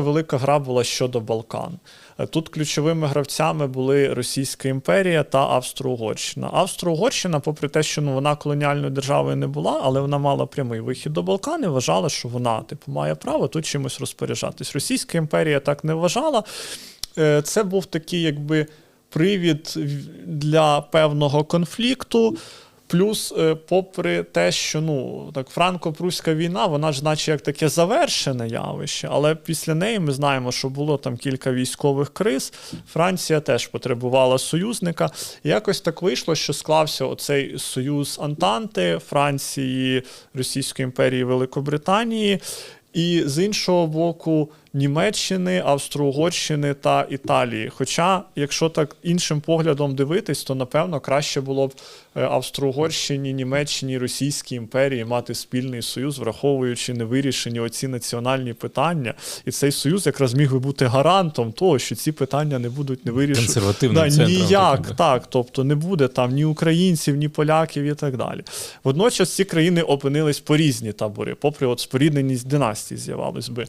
Велика гра була щодо Балкан. Е, Тут ключовими гравцями були Російська імперія та Австро-Угорщина. Австро-Угорщина, попри те, що ну, вона колоніальною державою не була, але вона мала прямий вихід до Балкан і вважала, що вона типу, має право тут чимось розпоряджатись. Російська імперія так не вважала. Е, Це був такий, якби привід для певного конфлікту. Плюс, е, попри те, що ну так франко-пруська війна, вона ж, наче як таке завершене явище, але після неї ми знаємо, що було там кілька військових криз. Франція теж потребувала союзника. Якось так вийшло, що склався оцей союз Антанти Франції, Російської імперії, Великобританії. І з іншого боку, Німеччини, Австро-Угорщини та Італії. Хоча, якщо так іншим поглядом дивитись, то напевно краще було б е, Австро-Угорщині, Німеччині, Російській імперії мати спільний союз, враховуючи невирішені оці національні питання. І цей союз якраз міг би бути гарантом того, що ці питання не будуть не вирішені. Да, ніяк, таким, так. Тобто не буде там ні українців, ні поляків і так далі. Водночас ці країни опинились по різні табори, попри от спорідненість династій з'явилось би.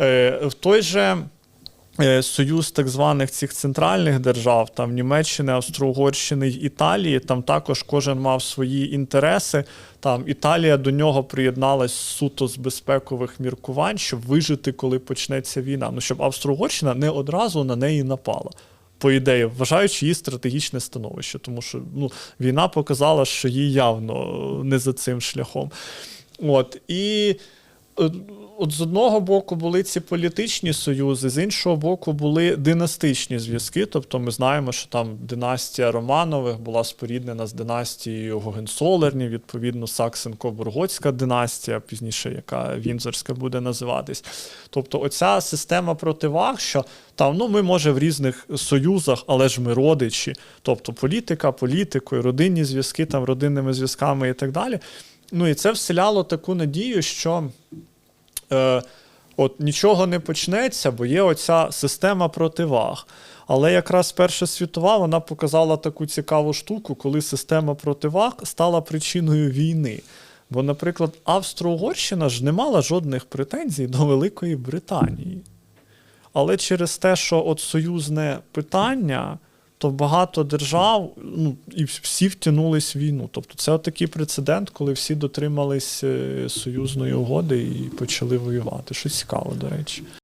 Е, в той же е, союз так званих цих центральних держав, там Німеччини, Австро-Угорщини й Італії, там також кожен мав свої інтереси. Там Італія до нього приєдналась суто з безпекових міркувань, щоб вижити, коли почнеться війна. Ну щоб Австро-Угорщина не одразу на неї напала. По ідеї, вважаючи її стратегічне становище, тому що ну, війна показала, що їй явно не за цим шляхом. От і е, от з одного боку були ці політичні союзи, з іншого боку, були династичні зв'язки. Тобто ми знаємо, що там династія Романових була споріднена з династією Гогенцолернів, відповідно, Саксенко-Бургоцька династія, пізніше, яка Вінзорська буде називатись. Тобто, оця система противаг, що там ну ми може в різних союзах, але ж ми родичі, тобто політика, політикою, родинні зв'язки, там родинними зв'язками і так далі. Ну і це вселяло таку надію, що е, от нічого не почнеться, бо є оця система противаг. Але якраз Перша світова вона показала таку цікаву штуку, коли система противаг стала причиною війни. Бо, наприклад, Австро-Угорщина ж не мала жодних претензій до Великої Британії. Але через те, що от союзне питання, то багато держав ну, і всі втягнулись в війну. Тобто це такий прецедент, коли всі дотримались е, союзної угоди і почали воювати. Щось цікаво, до речі.